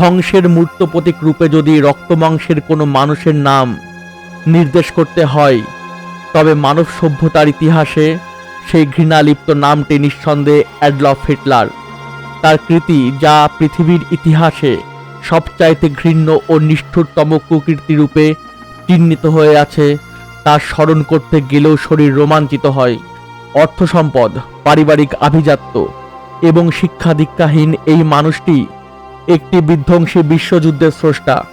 ধ্বংসের মূর্ত প্রতীক রূপে যদি রক্তমাংসের কোনো মানুষের নাম নির্দেশ করতে হয়, তবে মানব সভ্যতার ইতিহাসে সেই ঘৃণালিপ্ত নামটি নিঃসন্দেহে অ্যাডলফ হিটলার। তার কৃতি যা পৃথিবীর ইতিহাসে সবচাইতে ঘৃণ্য ও নিষ্ঠুরতম কুকীর্তি রূপে চিহ্নিত হয়ে আছে তার স্মরণ করতে গেলেও শরীর রোমাঞ্চিত হয়। অর্থ সম্পদ পারিবারিক আভিজাত্য এবং শিক্ষা দীক্ষাহীন এই মানুষটি একটি বিধ্বংসী বিশ্বযুদ্ধের স্রষ্টা।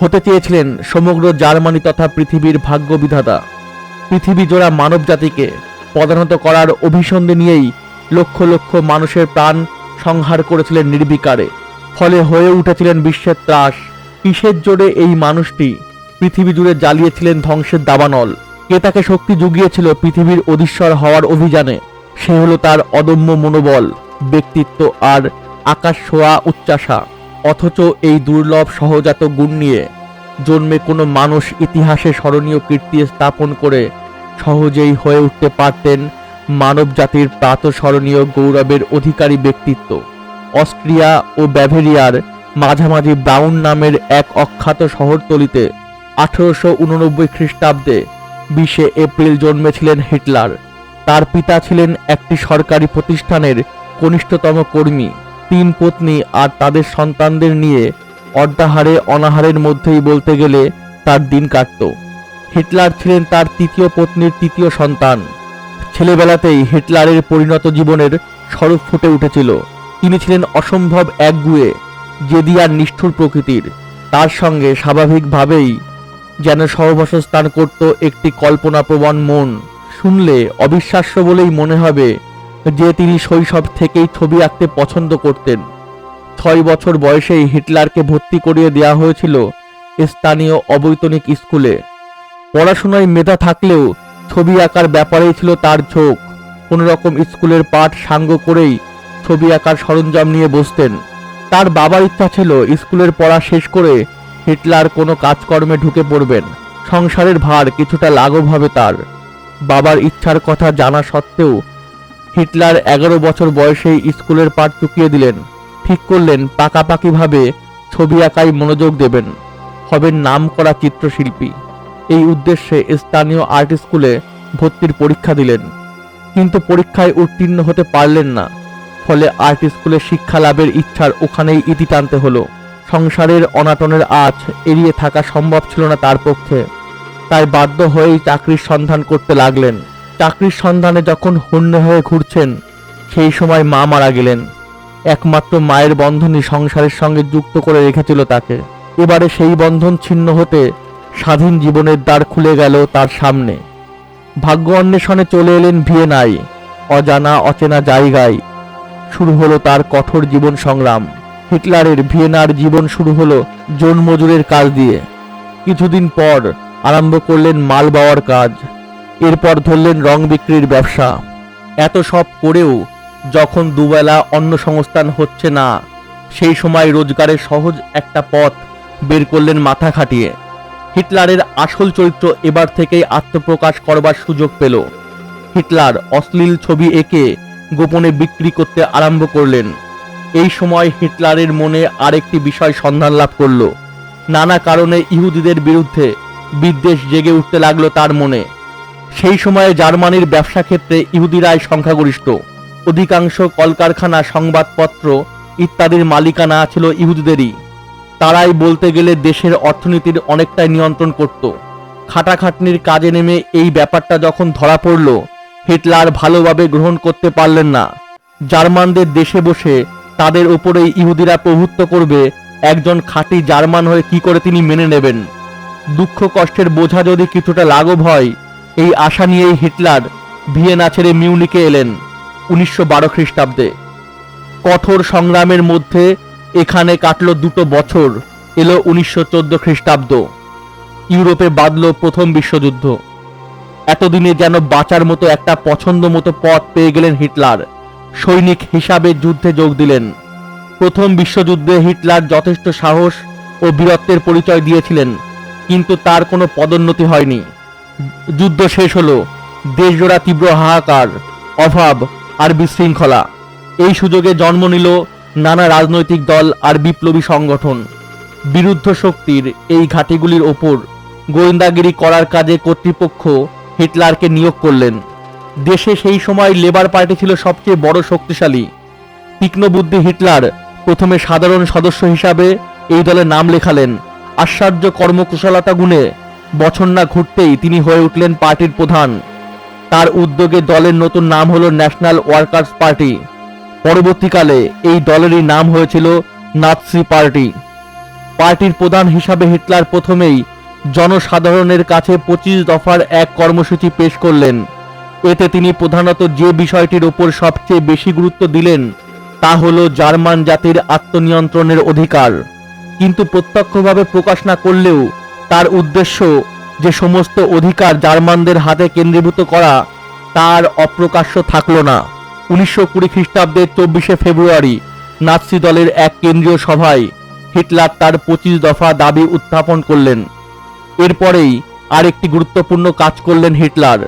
হতে চেয়েছিলেন সমগ্র জার্মানি তথা পৃথিবীর ভাগ্য বিধাতা পৃথিবী জোড়া মানব জাতিকে পদানত করার অভিসন্ধি নিয়েই লক্ষ লক্ষ মানুষের প্রাণ সংহার করেছিলেন নির্বিকারে। ফলে হয়ে উঠেছিলেন বিশ্বের ত্রাস। কিসের জোরে এই মানুষটি পৃথিবী জুড়ে জ্বালিয়েছিলেন ধ্বংসের দাবানল? কে তাকে শক্তি জুগিয়েছিল পৃথিবীর অধীশ্বর হওয়ার অভিযানে? সে হলো তার অদম্য মনোবল, ব্যক্তিত্ব আর আকাশ ছোঁয়া উচ্চাসা অথচ এই দুর্লভ সহজাত গুণ নিয়ে জন্মে কোনো মানুষ ইতিহাসে স্মরণীয় কীর্তি স্থাপন করে সহজেই হয়ে উঠতে পারতেন মানব জাতির প্রাতঃস্মরণীয় গৌরবের অধিকারী ব্যক্তিত্ব। অস্ট্রিয়া ও ব্যাভেরিয়ার মাঝামাঝি ব্রাউন নামের এক অখ্যাত শহরতলিতে আঠারোশো উননব্বই খ্রিস্টাব্দে বিশে এপ্রিল জন্মেছিলেন হিটলার। তার পিতা ছিলেন একটি সরকারি প্রতিষ্ঠানের কনিষ্ঠতম কর্মী। তিন পত্নী আর তাদের সন্তানদের নিয়ে অর্ধাহারে অনাহারের মধ্যেই বলতে গেলে তার দিন কাটত। হিটলার ছিলেন তার তৃতীয় পত্নীর তৃতীয় সন্তান। ছেলেবেলাতেই হিটলারের পরিণত জীবনের স্বরূপ ফুটে উঠেছিল। তিনি ছিলেন অসম্ভব একগুয়ে, জেদি আর নিষ্ঠুর প্রকৃতির। তার সঙ্গে স্বাভাবিকভাবেই যেন সহবাসস্থান করত একটি কল্পনাপ্রবণ মন। শুনলে অবিশ্বাস্য বলেই মনে হবে যে তিনি শৈশব থেকেই ছবি আঁকতে পছন্দ করতেন। ছয় বছর বয়সেই হিটলারকে ভর্তি করিয়ে দেওয়া হয়েছিল স্থানীয় অবৈতনিক স্কুলে। পড়াশোনায় মেধা থাকলেও ছবি আঁকার ব্যাপারেই ছিল তার ঝোঁক। কোনো রকম স্কুলের পাঠ সাঙ্গ করেই ছবি আঁকার সরঞ্জাম নিয়ে বসতেন। তার বাবার ইচ্ছা ছিল স্কুলের পড়া শেষ করে হিটলার কোনো কাজকর্মে ঢুকে পড়বেন। সংসারের ভার কিছুটা লাঘব হবে তার। বাবার ইচ্ছার কথা জানা সত্ত্বেও হিটলার এগারো বছর বয়সেই স্কুলের পাঠ চুকিয়ে দিলেন। ঠিক করলেন, পাকাপাকিভাবে ছবি আঁকায় মনোযোগ দেবেন। হবেন নামকরা চিত্রশিল্পী। এই উদ্দেশ্যে স্থানীয় আর্ট স্কুলে ভর্তির পরীক্ষা দিলেন। কিন্তু পরীক্ষায় উত্তীর্ণ হতে পারলেন না। ফলে আর্ট স্কুলে শিক্ষা লাভের ইচ্ছার ওখানেই ইতি টানতে হলো। সংসারের অনাটনের আজ এড়িয়ে থাকা সম্ভব ছিল না তার পক্ষে। তাই বাধ্য হয়েই চাকরির সন্ধান করতে লাগলেন। চাকরির সন্ধানে যখন হন্য হয়ে ঘুরছেন, সেই সময় মা মারা গেলেন। একমাত্র মায়ের বন্ধনই সংসারের সঙ্গে যুক্ত করে রেখেছিল তাকে। এবারে সেই বন্ধন ছিন্ন হতে স্বাধীন জীবনের দ্বার খুলে গেল তার সামনে। ভাগ্য অন্বেষণে চলে এলেন ভিয়েনায়, অজানা অচেনা জায়গায়। শুরু হলো তার কঠোর জীবন সংগ্রাম। হিটলারের ভিয়েনার জীবন শুরু হলো জোন মজুরের কাজ দিয়ে। কিছুদিন পর আরম্ভ করলেন মাল বাওয়ার কাজ। এরপর ধরলেন রং বিক্রির ব্যবসা। এত সব করেও যখন দুবেলা অন্ন সংস্থান হচ্ছে না, সেই সময় রোজগারের সহজ একটা পথ বের করলেন মাথা খাটিয়ে। হিটলারের আসল চরিত্র এবার থেকেই আত্মপ্রকাশ করবার সুযোগ পেল। হিটলার অশ্লীল ছবি এঁকে গোপনে বিক্রি করতে আরম্ভ করলেন। এই সময় হিটলারের মনে আরেকটি বিষয় সন্ধান লাভ করল। নানা কারণে ইহুদিদের বিরুদ্ধে বিদ্বেষ জেগে উঠতে লাগল তার মনে। সেই সময়ে জার্মানির ব্যবসা ক্ষেত্রে ইহুদিরাই সংখ্যাগরিষ্ঠ। অধিকাংশ কলকারখানা, সংবাদপত্র ইত্যাদির মালিকানা ছিল ইহুদিদেরই। তারাই বলতে গেলে দেশের অর্থনীতির অনেকটাই নিয়ন্ত্রণ করত। খাটাখাটনির কাজে নেমে এই ব্যাপারটা যখন ধরা পড়ল, হিটলার ভালোভাবে গ্রহণ করতে পারলেন না। জার্মানদের দেশে বসে তাদের উপরেই ইহুদিরা প্রভুত্ব করবে, একজন খাঁটি জার্মান হয়ে কি করে তিনি মেনে নেবেন? দুঃখ কষ্টের বোঝা যদি কিছুটা লাঘব হয় এই আশা নিয়েই হিটলার ভিয়েনা ছেড়ে মিউনিকে এলেন উনিশশো বারো খ্রিস্টাব্দে। কঠোর সংগ্রামের মধ্যে এখানে কাটলো দুটো বছর, এলো উনিশশো চোদ্দ খ্রিস্টাব্দ। ইউরোপে বাঁধল প্রথম বিশ্বযুদ্ধ। এতদিনে যেন বাঁচার মতো একটা পছন্দ মতো পথ পেয়ে গেলেন হিটলার। সৈনিক হিসাবে যুদ্ধে যোগ দিলেন। প্রথম বিশ্বযুদ্ধে হিটলার যথেষ্ট সাহস ও বীরত্বের পরিচয় দিয়েছিলেন, কিন্তু তার কোনো পদোন্নতি হয়নি। যুদ্ধ শেষ হলো। দেশজোড়া তীব্র হাহাকার, অভাব আর বিশৃঙ্খলা। এই সুযোগে জন্ম নিল নানা রাজনৈতিক দল আর বিপ্লবী সংগঠন। বিরুদ্ধ শক্তির এই ঘাঁটিগুলির ওপর গোয়েন্দাগিরি করার কাজে কর্তৃপক্ষ হিটলারকে নিয়োগ করলেন। দেশে সেই সময় লেবার পার্টি ছিল সবচেয়ে বড় শক্তিশালী। তীক্ষ্ণবুদ্ধি হিটলার প্রথমে সাধারণ সদস্য হিসাবে এই দলে নাম লেখালেন। আশ্চর্য কর্মকুশলতা গুণে বছর না ঘুরতেই তিনি হয়ে উঠলেন পার্টির প্রধান। তার উদ্যোগে দলের নতুন নাম হলো ন্যাশনাল ওয়ার্কার্স পার্টি। পরবর্তীকালে এই দলেরই নাম হয়েছিল নাৎসি পার্টি। পার্টির প্রধান হিসাবে হিটলার প্রথমেই জনসাধারণের কাছে পঁচিশ দফার এক কর্মসূচি পেশ করলেন। এতে তিনি প্রধানত যে বিষয়টির ওপর সবচেয়ে বেশি গুরুত্ব দিলেন, তা হলো জার্মান জাতির আত্মনিয়ন্ত্রণের অধিকার। কিন্তু প্রত্যক্ষভাবে প্রকাশ না করলেও তার উদ্দেশ্য যে সমস্ত অধিকার জার্মানদের হাতে কেন্দ্রীভূত করা, তার অপ্রকাশ্য থাকল না। উনিশশো কুড়ি খ্রিস্টাব্দের চব্বিশে ফেব্রুয়ারি নাৎসি দলের এক কেন্দ্রীয় সভায় হিটলার তার পঁচিশ দফা দাবি উত্থাপন করলেন। এরপরেই আরেকটি গুরুত্বপূর্ণ কাজ করলেন হিটলার।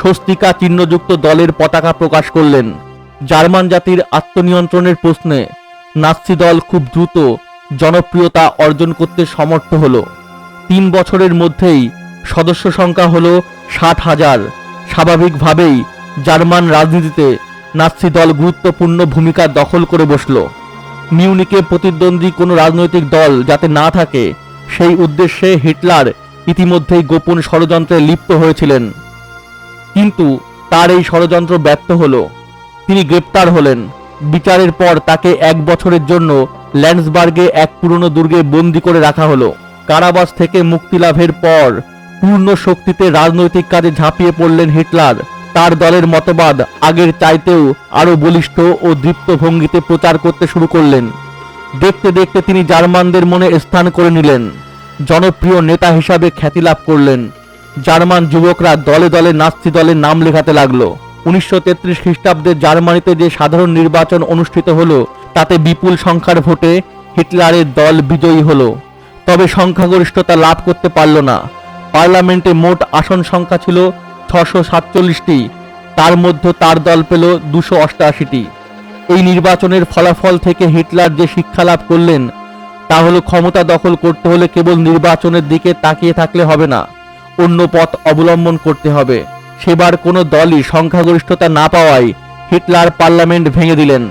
স্বস্তিকা চিহ্নযুক্ত দলের পতাকা প্রকাশ করলেন। জার্মান জাতির আত্মনিয়ন্ত্রণের প্রশ্নে নাৎসি দল খুব দ্রুত জনপ্রিয়তা অর্জন করতে সমর্থ হলো। তিন বছরের মধ্যেই সদস্য সংখ্যা হলো ষাট হাজার। স্বাভাবিকভাবেই জার্মান রাজনীতিতে নাৎসি দল গুরুত্বপূর্ণ ভূমিকা দখল করে বসল। মিউনিকে প্রতিদ্বন্দ্বী কোনো রাজনৈতিক দল যাতে না থাকে, সেই উদ্দেশ্যে হিটলার ইতিমধ্যেই গোপন ষড়যন্ত্রে লিপ্ত হয়েছিলেন। কিন্তু তার এই ষড়যন্ত্র ব্যর্থ হলো। তিনি গ্রেপ্তার হলেন। বিচারের পর তাকে এক বছরের জন্য ল্যান্ডসবার্গে এক পুরনো দুর্গে বন্দি করে রাখা হলো। কারাবাস থেকে মুক্তি লাভের পর পূর্ণ শক্তিতে রাজনৈতিক কাজে ঝাঁপিয়ে পড়লেন হিটলার। তার দলের মতবাদ আগের চাইতেও আরও বলিষ্ঠ ও দীপ্ত ভঙ্গিতে প্রচার করতে শুরু করলেন। দেখতে দেখতে তিনি জার্মানদের মনে স্থান করে নিলেন। জনপ্রিয় নেতা হিসাবে খ্যাতি লাভ করলেন। জার্মান যুবকরা দলে দলে নাস্তি দলের নাম লেখাতে লাগল। উনিশশো তেত্রিশ খ্রিস্টাব্দে জার্মানিতে যে সাধারণ নির্বাচন অনুষ্ঠিত হলো, তাতে বিপুল সংখ্যার ভোটে হিটলারের দল বিজয়ী হলো। তবে সংখ্যাগরিষ্ঠতা লাভ করতে পারল না। পার্লামেন্টে মোট আসন সংখ্যা ছিল ছশো সাতচল্লিশটি। তার মধ্যে তার দল পেল দুশো অষ্টআশিটি এই নির্বাচনের ফলাফল থেকে হিটলার যে শিক্ষা লাভ করলেন, তা হলো ক্ষমতা দখল করতে হলে কেবল নির্বাচনের দিকে তাকিয়ে থাকলে হবে না, অন্য পথ অবলম্বন করতে হবে। সেবার কোনো দলই সংখ্যাগরিষ্ঠতা না পাওয়ায় হিটলার পার্লামেন্ট ভেঙে দিলেন।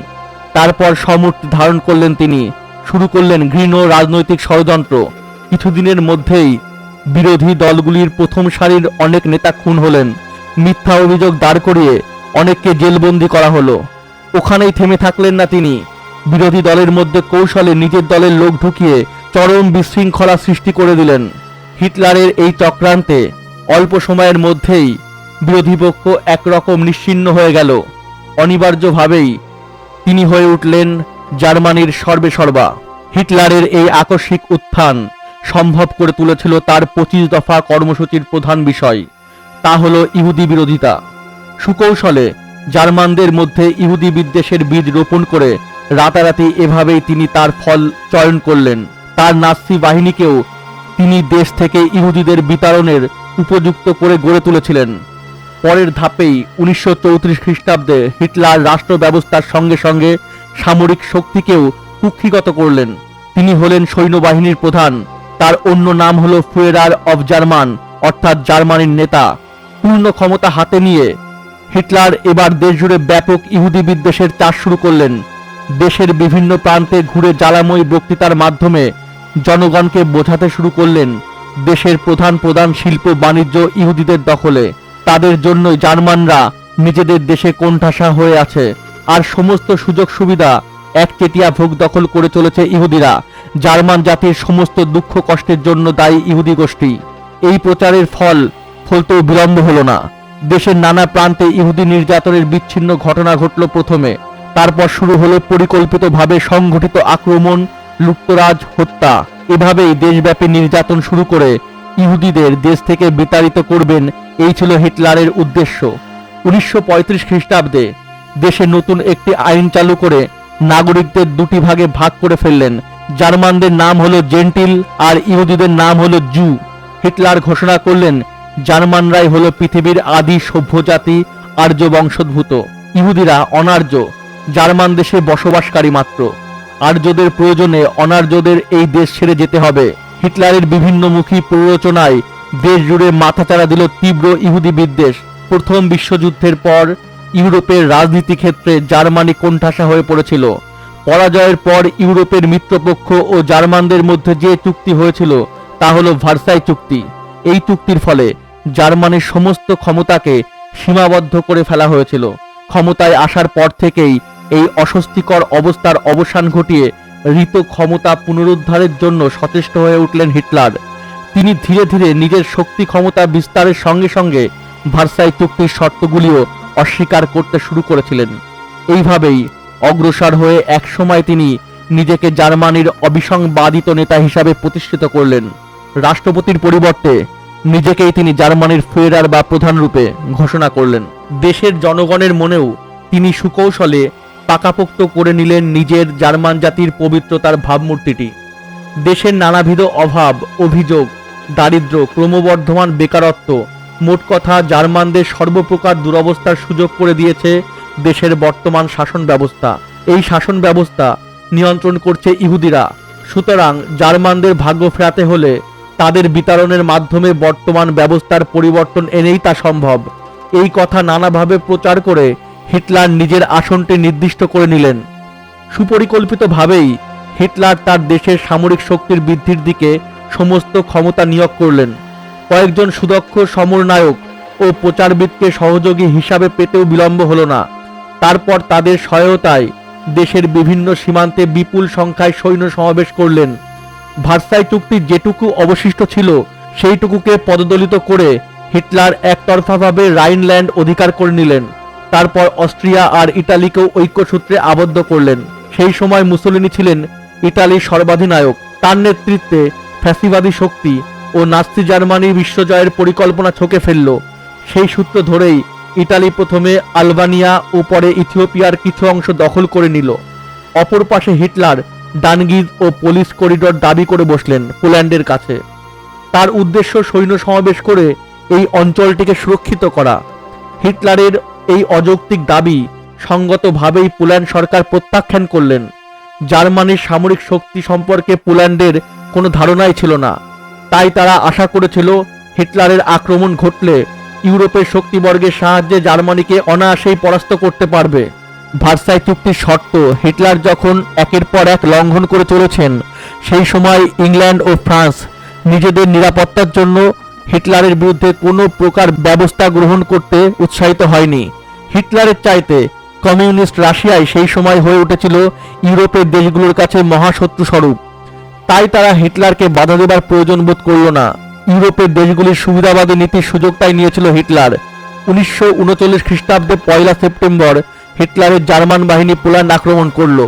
তারপর সমূর্তি ধারণ করলেন তিনি। শুরু করলেন ঘৃণ রাজনৈতিক ষড়যন্ত্র। কিছুদিনের মধ্যেই বিরোধী দলগুলির প্রথম সারির অনেক নেতা খুন হলেন। মিথ্যা অভিযোগ দাঁড় করিয়ে অনেককে জেলবন্দি করা হলো। ওখানেই থেমে থাকলেন না তিনি। বিরোধী দলের মধ্যে কৌশলে নিজের দলের লোক ঢুকিয়ে চরম বিশৃঙ্খলা সৃষ্টি করে দিলেন। হিটলারের এই চক্রান্তে অল্প সময়ের মধ্যেই বিরোধী পক্ষ একরকম নিশ্চিহ্ন হয়ে গেল। অনিবার্যভাবেই তিনি হয়ে উঠলেন জার্মানির সর্বেসর্বা। হিটলারের এই আকস্মিক উত্থান সম্ভব করে তুলেছিল তার পঁচিশ দফা কর্মসূচির প্রধান বিষয়, তা হল ইহুদি বিরোধিতা। সুকৌশলে জার্মানদের মধ্যে ইহুদি বিদ্বেষের বীজ রোপণ করে রাতারাতি এভাবেই তিনি তার ফল চয়ন করলেন। তার নাৎসি বাহিনীকেও তিনি দেশ থেকে ইহুদিদের বিতাড়নের উপযুক্ত করে গড়ে তুলেছিলেন। পরের ধাপেই উনিশশো চৌত্রিশ খ্রিস্টাব্দে হিটলার রাষ্ট্র ব্যবস্থার সঙ্গে সঙ্গে সামরিক শক্তিকেও কুক্ষিগত করলেন। তিনি হলেন সৈন্যবাহিনীর প্রধান। তার অন্য নাম হল ফুয়েরার অফ জার্মান, অর্থাৎ জার্মানির নেতা। পূর্ণ ক্ষমতা হাতে নিয়ে হিটলার এবার দেশজুড়ে ব্যাপক ইহুদি বিদ্বেষের চাষ শুরু করলেন। দেশের বিভিন্ন প্রান্তে ঘুরে জ্বালাময়ী বক্তৃতার মাধ্যমে জনগণকে বোঝাতে শুরু করলেন দেশের প্রধান প্রধান শিল্প বাণিজ্য ইহুদিদের দখলে। তাদের জন্যই জার্মানরা নিজেদের দেশে কোণঠাসা হয়ে আছে। আর সমস্ত সুযোগ সুবিধা একচেটিয়া ভোগ দখল করে চলেছে ইহুদিরা। জার্মান জাতির সমস্ত দুঃখ কষ্টের জন্য দায়ী ইহুদি গোষ্ঠী। এই প্রচারের ফল ফলতেও বিলম্ব হলো না। দেশের নানা প্রান্তে ইহুদি নির্যাতনের বিচ্ছিন্ন ঘটনা ঘটল প্রথমে। তারপর শুরু হলো পরিকল্পিতভাবে সংগঠিত আক্রমণ, লুপ্তরাজ, হত্যা। এভাবেই দেশব্যাপী নির্যাতন শুরু করে ইহুদিদের দেশ থেকে বিতাড়িত করবেন, এই ছিল হিটলারের উদ্দেশ্য। উনিশশো পঁয়ত্রিশ খ্রিস্টাব্দে দেশে নতুন একটি আইন চালু করে নাগরিকদের দুটি ভাগে ভাগ করে ফেললেন। জার্মানদের নাম হলো জেন্টিল আর ইহুদিদের নাম হলো জু। হিটলার ঘোষণা করলেন, জার্মানরাই হলো পৃথিবীর আদি সভ্য জাতি আর্য বংশোদ্ভূত। ইহুদিরা অনার্য, জার্মান দেশে বসবাসকারী মাত্র। আর্যদের প্রয়োজনে অনার্যদের এই দেশ ছেড়ে যেতে হবে। হিটলারের বিভিন্নমুখী প্ররোচনায় দেশ জুড়ে মাথাচাড়া দিল তীব্র ইহুদি বিদ্বেষ। প্রথম বিশ্বযুদ্ধের পর ইউরোপের রাজনীতি ক্ষেত্রে জার্মানি কোণঠাসা হয়ে পড়েছিল। পরাজয়ের পর ইউরোপের মিত্রপক্ষ ও জার্মানদের মধ্যে যে চুক্তি হয়েছিল, তা হলো ভার্সাই চুক্তি। এই চুক্তির ফলে জার্মানির সমস্ত ক্ষমতাকে সীমাবদ্ধ করে ফেলা হয়েছিল। ক্ষমতায় আসার পর থেকেই এই অস্বস্তিকর অবস্থার অবসান ঘটিয়ে ঋত ক্ষমতা পুনরুদ্ধারের জন্য সচেষ্ট হয়ে উঠলেন হিটলার। তিনি ধীরে ধীরে নিজের শক্তি ক্ষমতা বিস্তারের সঙ্গে সঙ্গে ভার্সাই চুক্তির শর্তগুলিও অস্বীকার করতে শুরু করেছিলেন। এইভাবেই অগ্রসর হয়ে একসময় তিনি নিজেকে জার্মানির অবিসংবাদিত নেতা হিসাবে প্রতিষ্ঠিত করলেন। রাষ্ট্রপতির পরিবর্তে নিজেকেই তিনি জার্মানির ফেরার বা প্রধান রূপে ঘোষণা করলেন। দেশের জনগণের মনেও তিনি সুকৌশলে পাকাপোক্ত করে নিলেন নিজের জার্মান জাতির পবিত্রতার ভাবমূর্তিটি। দেশের নানাবিধ অভাব, অভিযোগ দারিদ্র ক্রমবর্ধমান বেকারত্ব মোট কথা জার্মানদের সর্বপ্রকার দুরবস্থার সুযোগ করে দিয়েছে দেশের বর্তমান শাসন ব্যবস্থা। এই শাসন ব্যবস্থা নিয়ন্ত্রণ করছে ইহুদিরা। সুতরাং জার্মানদের ভাগ্য ফেরাতে হলে তাদের বিতরণের মাধ্যমে বর্তমান ব্যবস্থার পরিবর্তন এনেই তা সম্ভব। এই কথা নানাভাবে প্রচার করে হিটলার নিজের আসনটি নির্দিষ্ট করে নিলেন। সুপরিকল্পিতভাবেই হিটলার তার দেশের সামরিক শক্তির বৃদ্ধির দিকে সমস্ত ক্ষমতা নিয়োগ করলেন। কয়েকজন সুদক্ষ সমরনায়ক ও প্রচারবিদকে সহযোগী হিসাবে পেতেও বিলম্ব হলো না। তারপর তাদের সহায়তায় দেশের বিভিন্ন সীমান্তে বিপুল সংখ্যায় সৈন্য সমাবেশ করলেন। ভার্সাই চুক্তির যেটুকু অবশিষ্ট ছিল, সেইটুকুকে পদদলিত করে হিটলার একতরফাভাবে রাইনল্যান্ড অধিকার করে নিলেন। তারপর অস্ট্রিয়া আর ইটালিকেও ঐক্যসূত্রে আবদ্ধ করলেন। সেই সময় মুসলিনি ছিলেন ইটালির সর্বাধিনায়ক। তার নেতৃত্বে ফ্যাসিবাদী শক্তি ও নাস্তি জার্মানির বিশ্বজয়ের পরিকল্পনা ছকে ফেলল। সেই সূত্র ধরেই ইটালি প্রথমে আলবানিয়া ও পরে ইথিওপিয়ার কিছু অংশ দখল করে নিল। অপর পাশে হিটলার ডানগিজ ও পুলিশ করিডর দাবি করে বসলেন পোল্যান্ডের কাছে। তার উদ্দেশ্য সৈন্য সমাবেশ করে এই অঞ্চলটিকে সুরক্ষিত করা। হিটলারের এই অযৌক্তিক দাবি সঙ্গতভাবেই পোল্যান্ড সরকার প্রত্যাখ্যান করলেন। জার্মানির সামরিক শক্তি সম্পর্কে পোল্যান্ডের কোনো ধারণাই ছিল না। তাই তারা আশা করেছিল হিটলারের আক্রমণ ঘটলে ইউরোপের শক্তিবর্গের সাহায্যে জার্মানিকে অনায়াসেই পরাস্ত করতে পারবে। ভার্সাই চুক্তির শর্ত, হিটলার যখন একের পর এক লঙ্ঘন করে চলেছেন, সেই সময় ইংল্যান্ড ও ফ্রান্স নিজেদের নিরাপত্তার জন্য হিটলারের বিরুদ্ধে কোনো প্রকার ব্যবস্থা গ্রহণ করতে উৎসাহিত হয়নি। হিটলারের চাইতে কমিউনিস্ট রাশিয়ায় সেই সময় হয়ে উঠেছিল ইউরোপের দেশগুলোর কাছে মহাশত্রু স্বরূপ তাই তারা হিটলারকে বাধা দেবার প্রয়োজন বোধ করল না। ইউরোপের দেশগুলির সুবিধাবাদী নীতির সুযোগটাই নিয়েছিল হিটলার। উনিশশো উনচল্লিশ খ্রিস্টাব্দে পয়লা সেপ্টেম্বর হিটলারের জার্মান বাহিনী পোল্যান্ড আক্রমণ করল,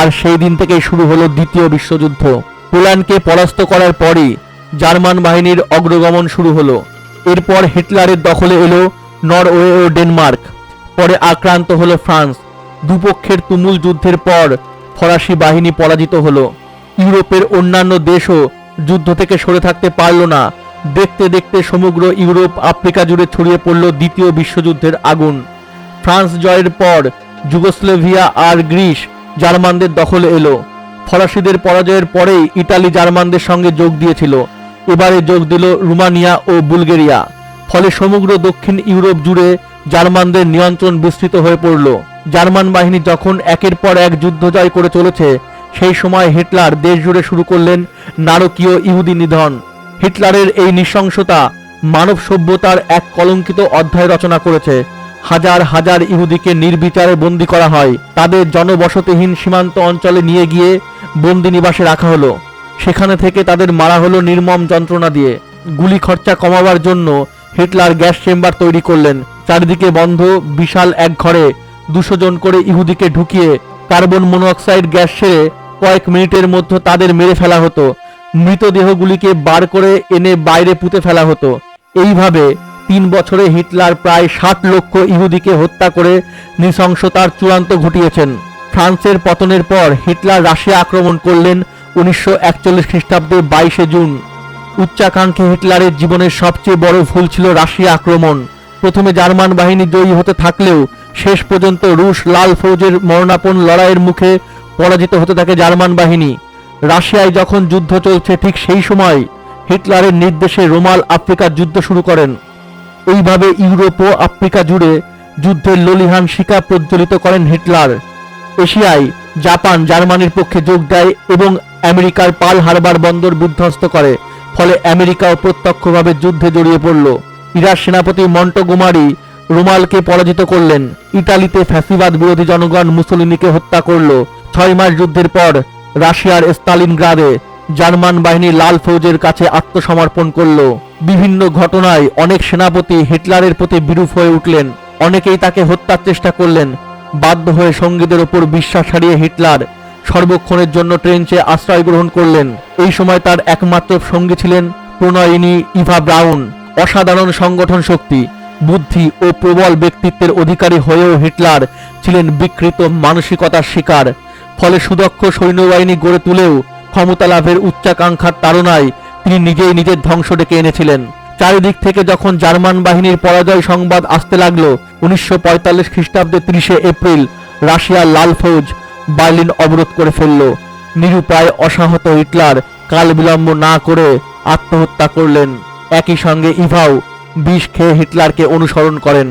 আর সেই দিন থেকেই শুরু হলো দ্বিতীয় বিশ্বযুদ্ধ। পোল্যান্ডকে পরাস্ত করার পরই জার্মান বাহিনীর অগ্রগমন শুরু হলো। এরপর হিটলারের দখলে এলো নরওয়ে ও ডেনমার্ক, পরে আক্রান্ত হলো ফ্রান্স। দুপক্ষের তুমুল যুদ্ধের পর ফরাসি বাহিনী পরাজিত হলো। ইউরোপের অন্যান্য দেশও যুদ্ধ থেকে সরে থাকতে পারল না। দেখতে দেখতে সমগ্র ইউরোপ আফ্রিকা জুড়ে ছড়িয়ে পড়ল দ্বিতীয় বিশ্বযুদ্ধের আগুন। ফ্রান্স জয়ের পর যুগোস্লোভিয়া আর গ্রিস জার্মানদের দখলে এলো। ফরাসিদের পরাজয়ের পরেই ইতালি জার্মানদের সঙ্গে যোগ দিয়েছিল। এবারে যোগ দিল রুমানিয়া ও বুলগেরিয়া। ফলে সমগ্র দক্ষিণ ইউরোপ জুড়ে জার্মানদের নিয়ন্ত্রণ বিস্তৃত হয়ে পড়ল। জার্মান বাহিনী যখন একের পর এক যুদ্ধ জয় করে চলেছে সেই সময় হিটলার দেশ জুড়ে শুরু করলেন নারকীয় ইহুদি নিধন। হিটলারের এই নৃশংসতা মানব সভ্যতার এক কলঙ্কিত অধ্যায় রচনা করেছে। হাজার হাজার ইহুদিকে নির্বিচারে বন্দী করা হয়। তাদের জনবসতিহীন সীমান্ত অঞ্চলে নিয়ে গিয়ে বন্দি নিবাসে রাখা হলো। সেখানে থেকে তাদের মারা হলো নির্মম যন্ত্রণা দিয়ে। গুলি খরচা কমাবার জন্য হিটলার গ্যাস চেম্বার তৈরি করলেন। চারিদিকে বন্ধ, বিশাল এক ঘরে দুশো জন করে ইহুদিকে ঢুকিয়ে কার্বন মনোঅক্সাইড গ্যাস ছেড়ে কয়েক মিনিটের মধ্যে তাদের মেরে ফেলা হতো। মৃতদেহগুলিকে বার করে এনে বাইরে পুঁতে ফেলা হতো। এইভাবে তিন বছরে হিটলার প্রায় ষাট লক্ষ ইহুদিকে হত্যা করে নৃশংসতার চূড়ান্ত ঘটিয়েছেন। ফ্রান্সের পতনের পর হিটলার রাশিয়া আক্রমণ করলেন উনিশশো একচল্লিশ খ্রিস্টাব্দে বাইশে জুন। উচ্চাকাঙ্ক্ষী হিটলারের জীবনের সবচেয়ে বড় ভুল ছিল রাশিয়া আক্রমণ। প্রথমে জার্মান বাহিনী জয়ী হতে থাকলেও শেষ পর্যন্ত রুশ লাল ফৌজের মরণাপন লড়াইয়ের মুখে পরাজিত হতে থাকে জার্মান বাহিনী। রাশিয়ায় যখন যুদ্ধ চলছে ঠিক সেই সময় হিটলারের নির্দেশে রোমাল আফ্রিকার যুদ্ধ শুরু করেন। এইভাবে ইউরোপ ও আফ্রিকা জুড়ে যুদ্ধের ললিহান শিকা প্রজ্বলিত করেন হিটলার। এশিয়ায় জাপান জার্মানির পক্ষে যোগ দেয় এবং আমেরিকার পাল হারবার বন্দর বিধ্বস্ত করে, ফলে আমেরিকাও প্রত্যক্ষভাবে যুদ্ধে জড়িয়ে পড়ল। ইরার সেনাপতি মন্টোগুমারি রোমালকে পরাজিত করলেন। ইতালিতে ফ্যাসিবাদ বিরোধী জনগণ মুসোলিনিকে হত্যা করল। ছয় মাস যুদ্ধের পর রাশিয়ার স্তালিনগ্রাদে জার্মান বাহিনী লাল ফৌজের কাছে আত্মসমর্পণ করল। বিভিন্ন ঘটনায় অনেক সেনাপতি হিটলারের প্রতি বিরূপ হয়ে উঠলেন। অনেকেই তাকে হত্যার চেষ্টা করলেন। বাধ্য হয়ে সঙ্গীদের ওপর বিশ্বাস হারিয়ে হিটলার সর্বক্ষণের জন্য ট্রেঞ্চে আশ্রয় গ্রহণ করলেন। এই সময় তার একমাত্র সঙ্গী ছিলেন প্রণয়িনী ইভা ব্রাউন, অসাধারণ সংগঠন শক্তি, বুদ্ধি ও প্রবল ব্যক্তিত্বের অধিকারী হয়েও হিটলার ছিলেন বিকৃত মানসিকতার শিকার। ফলে সুদক্ষ সৈন্যবাহিনী গড়ে তুলেও ক্ষমতা লাভের উচ্চাকাঙ্ক্ষার তাড়নায় তিনি নিজেই নিজের ধ্বংস ডেকে এনেছিলেন। চারিদিক থেকে যখন জার্মান বাহিনীর পরাজয় সংবাদ আসতে লাগল, উনিশশো পঁয়তাল্লিশ খ্রিস্টাব্দে তিরিশে এপ্রিল রাশিয়ার লাল ফৌজ বার্লিন অবরোধ করে ফেলল। নিরুপায় অসাহত হিটলার কাল বিলম্ব না করে আত্মহত্যা করলেন। একই সঙ্গে ইভাও বিষ খেয়ে হিটলারকে অনুসরণ করেন।